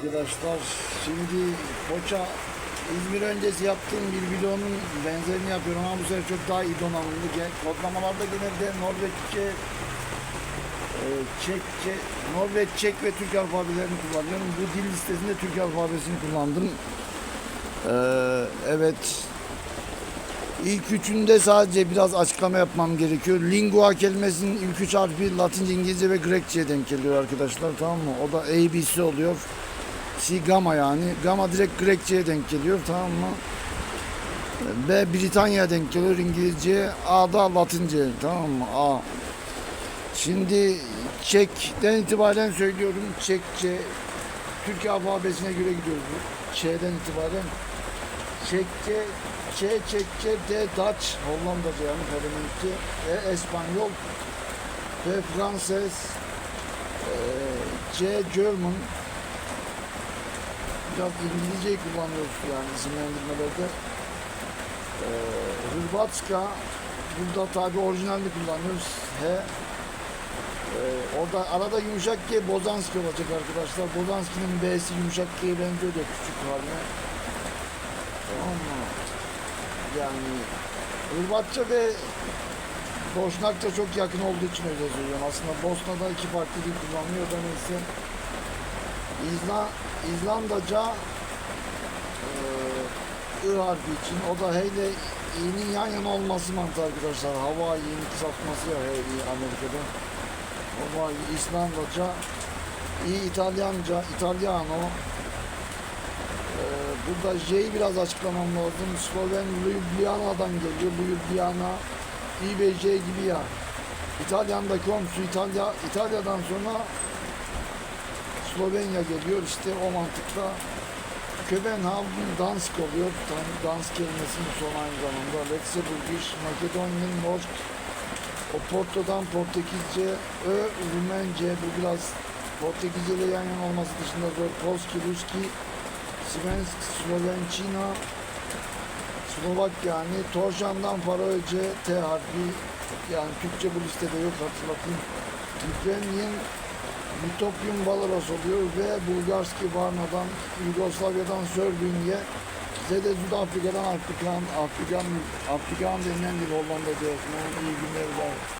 arkadaşlar. Şimdi Koça İzmir öncesi yaptığım bir videonun benzerini yapıyorum ama bu sefer çok daha iyi donanımlı. Kodlamalarda genelde Norveççe, e, Çekçe, Norveç, Çek ve Türk alfabelerini kullanıyorum. Bu dil listesinde Türk alfabesini kullandım. Ee, evet. İlk üçünde sadece biraz açıklama yapmam gerekiyor. Lingua kelimesinin ilk üç harfi Latince, İngilizce ve Grekçe'ye denk geliyor arkadaşlar tamam mı? O da ABC oluyor. C gamma yani. Gamma direkt Grekçe'ye denk geliyor tamam mı? B Britanya'ya denk geliyor İngilizce. A da Latince tamam mı? A. Şimdi Çek'ten itibaren söylüyorum. Çekçe, Türk alfabesine göre gidiyoruz. Ç'den itibaren. Çekçe, Ç, Çekçe, D, Dutch, Hollandaca yani Felemenkçe, E, Espanyol, F, Fransız, e, C, German, biraz İngilizceyi kullanıyoruz yani isimlendirmelerde. E, Hırvatska, burada tabi orijinalini kullanıyoruz. H, e, orada arada yumuşak G, Bozanski olacak arkadaşlar. Bozanski'nin B'si yumuşak G'ye benziyor da küçük haline. Tamam mı? Yani Hırvatça ve Boşnakça çok yakın olduğu için öyle söylüyorum. Aslında Bosna'da iki farklı dil kullanılıyor da neyse. İzla, İzlandaca I harfi için o da H ile İ'nin yan yana olması mantığı arkadaşlar. Hava İ'nin kısaltması ya H İ Amerika'da. Hava İslandaca İ İtalyanca, İtalyano ee, burada J'yi biraz açıklamam lazım. Sloven Ljubljana'dan geliyor. Ljubljana İ ve J gibi ya. İtalyan'daki komşu İtalya, İtalya'dan sonra Slovenya geliyor. İşte o mantıkla Köbenhavn Dansk oluyor. Tam Dansk kelimesinin son aynı zamanda. Lüksemburgiş, Makedonya'nın Norsk, o Porto'dan Portekizce, Ö, Rumence, bu biraz Portekizce ile yan yana olması dışında zor. Polski, Ruski, Svensk, Slovençina, Slovak yani. Torşan'dan Faroece, T harfi. Yani Türkçe bu listede yok hatırlatayım. Ukraynian, Utopyum Balaros oluyor ve Bulgarski Varna'dan, Yugoslavya'dan Sörbünye, Zede Afrika'dan Afrikan, Afrikan, Afrikan denilen bir Hollanda diyorsun. İyi günler var.